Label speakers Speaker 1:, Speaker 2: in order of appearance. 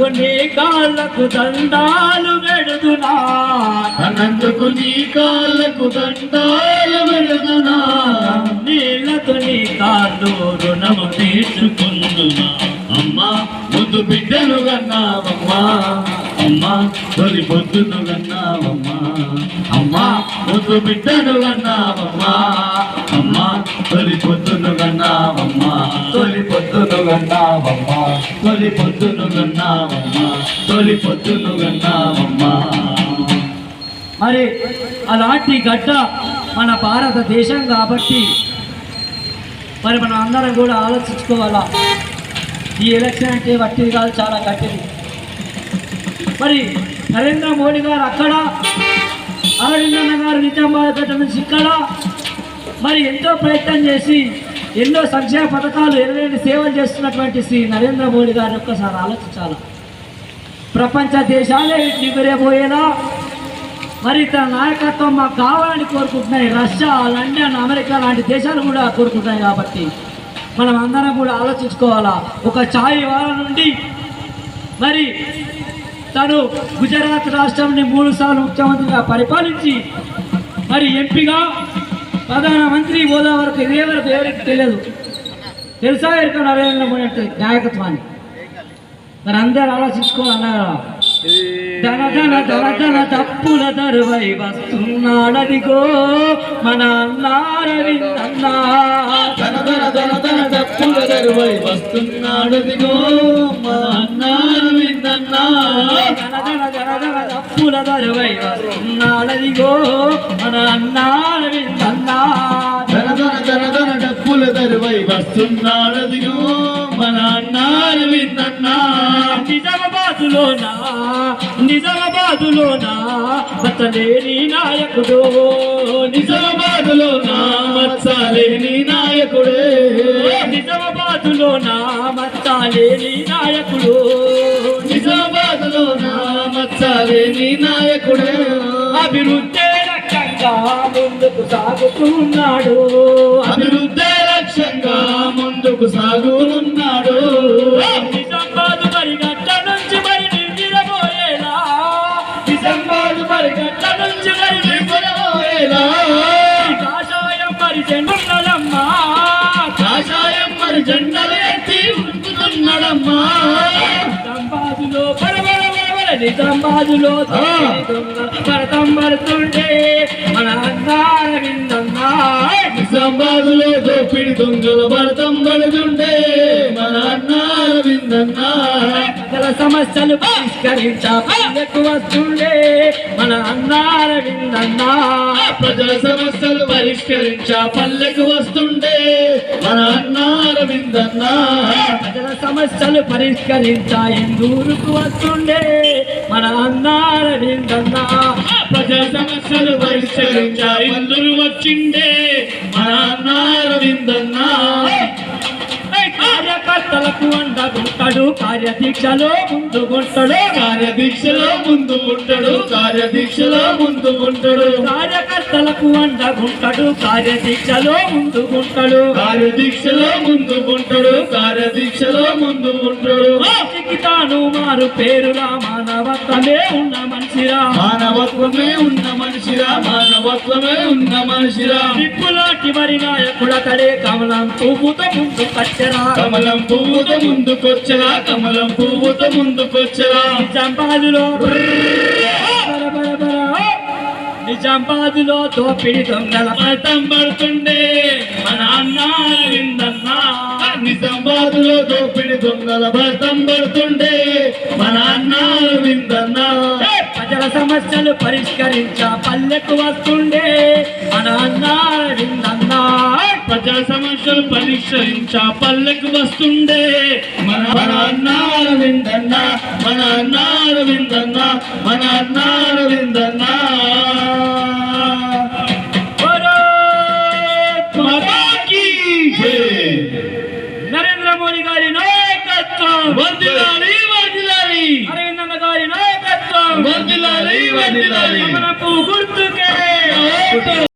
Speaker 1: అన్నందుకు నీ కాళ్ళకు దండాలు పెడుతున్నా.
Speaker 2: అనందుకు నీ కాళ్ళకు దండాలు పెడుతున్నా.
Speaker 1: నీళ్ళతో నీ కాళ్ళు రుణము తీర్చుకుందునా
Speaker 2: అమ్మా ముందు బిడ్డలు కన్నావమ్మా. అమ్మా తొలి పొద్దును కన్నావమ్మా. అమ్మా ముందు బిడ్డలు కన్నావమ్మా. అమ్మా తొలి పొద్దును తొలి పొద్దును కన్నావమ్మా తొలి పొద్దును కన్నావమ్మా తొలి పొద్దును కన్నావమ్మా
Speaker 1: మరి అలాంటి గడ్డ మన భారతదేశం కాబట్టి మరి మనం అందరం కూడా ఆలోచించుకోవాలా? ఈ ఎలక్షన్ అంటే వట్టిది కాదు చాలా గట్టిది. మరి నరేంద్ర మోడీ గారు అక్కడ అరవిందన్న గారు నిజామాబాద్ గడ్డ నుంచి ఇక్కడ మరి ఎంతో ప్రయత్నం చేసి ఎన్నో సంక్షేమ పథకాలు ఎనలేని సేవలు చేస్తున్నటువంటి శ్రీ నరేంద్ర మోడీ గారిని ఒక్కసారి ఆలోచించాలి? ప్రపంచ దేశాలే నిగురేపోయేలా మరి తన నాయకత్వం మాకు కావాలని కోరుకుంటున్నాయి. రష్యా లండన్ అమెరికా లాంటి దేశాలు కూడా కోరుకుంటున్నాయి కాబట్టి మనం అందరం కూడా ఆలోచించుకోవాలా? ఒక ఛాయ్ వారం నుండి మరి తను గుజరాత్ రాష్ట్రంని మూడు సార్లు ముఖ్యమంత్రిగా పరిపాలించి మరి ఎంపీగా ప్రధానమంత్రి హోదా వరకు ఇదే వరకు ఎవరికి తెలియదు. తెలుసా ఎక్కడ నరేంద్ర మోడీ నాయకత్వాన్ని? మరి అందరు ఆలోచించుకోవాలన్నారు ధన ధన ధన ధన తప్పుల ధరువై వస్తున్నాడదిగో మన అన్నారవిందన్నా
Speaker 2: ధన ధన ధన ధన వస్తున్నాడదిగో పూల
Speaker 1: ధన ధన దరువై వస్తున్నాడదిగో మన అన్నారవిందన్నా
Speaker 2: ధన ధన ధన ధన డప్పుల దరువై వస్తున్నాడదిగో మన అన్నారు విందన్నా
Speaker 1: నిజామాబాదులోనా నిజామాబాదులోనా బతలేని నాయకుడు
Speaker 2: నిజామాబాదులో నా మత్సాలేని నాయకుడే
Speaker 1: నిజామాబాదులోనా మత్తాలేని నాయకుడు.
Speaker 2: మత్సాలేని నాయకుడే?
Speaker 1: అభివృద్ధి లక్ష్యంగా ముందుకు సాగుతున్నాడు.
Speaker 2: అభివృద్ధి లక్ష్యంగా ముందుకు సాగుతున్నాడు.
Speaker 1: నిజామాబాదు పరిగట్ట నుంచి మరి
Speaker 2: నిజామాబాదు పరిగట్ట నుంచి
Speaker 1: కాషాయం మరి
Speaker 2: కాషాయం మరి ఉరుకుతున్నాడమ్మా
Speaker 1: నిజామాబాదులో బడబడ నిజామాబాదులో భరతం పడుతుండే మన అన్నార విందన్నా
Speaker 2: నిజామాబాదులో దోపిడి దొంగల భరతం పడుతుంటే మన అన్నారు విందన్నా
Speaker 1: సమస్యలు పరిష్కరించా. పల్లెకు వస్తుండే మన అన్నార విందన్నా
Speaker 2: ప్రజల సమస్యలు పరిష్కరించ. పల్లెకు వస్తుండే మన అన్నార విందన్నా
Speaker 1: ప్రజల సమస్యలు పరిష్కరించా. ఎందుకు వస్తుండే మన అన్నార విందన్నా
Speaker 2: ప్రజల సమస్యలు పరిష్కరించ. ఎందుకు వచ్చిండే మన అన్నార విందన్నా
Speaker 1: కార్యకర్తలకు అండగుంటాడు కార్యదీక్షలో ముందుకుంటాడు
Speaker 2: కార్యదీక్షలో ముందు ఉంటాడు కార్యదీక్షలో ముందు ఉంటాడు
Speaker 1: కార్యకర్తలకు అండగుంటాడు కార్యదీక్షలో ముందుకుంటాడు
Speaker 2: కార్యదీక్షలో ముందు ఉంటాడు కార్యదీక్షలో ముందు ఉంటాడు
Speaker 1: తాను మారు పేరురా మానవత్వమే ఉన్న మనిషిరా.
Speaker 2: మానవత్వమే ఉన్న మనిషిరా మానవత్వమే ఉన్న మనిషిరా.
Speaker 1: నిప్పులాంటి మరి నాయకుడతడే కమలం పువ్వుతో ముందు కచ్చరా
Speaker 2: కమలం పువ్వుతో ముందుకొచ్చరా కమలం పువ్వుతో ముందుకొచ్చరా
Speaker 1: నిజామాబాదులో నిజామాబాదులో దోపిడి దొంగల
Speaker 2: పడతం పడుతుండే మన అన్న విందన్నా నిజామాబాదులో దోపిడి దొంగల భర్తం పడుతుండే మన అన్న విందన్నా
Speaker 1: ప్రజల సమస్యలు పరిష్కరించా పల్లెకు వస్తుండే మన విందన్నా
Speaker 2: ప్రజా సమస్యలు పరిష్కరించా పల్లెకు వస్తుండే. మన మన అన్నార విందన్నా మన అన్నార విందన్నా మన అన్నార విందన్నా
Speaker 1: భారత్
Speaker 2: మతాకి జై.
Speaker 1: నరేంద్ర మోడీ గారి నాయకత్వం.
Speaker 2: వర్ధిల్లాలి వర్ధిల్లాలి.
Speaker 1: అరవిందన్న గారి నాయకత్వం. మనకు గుర్తుకే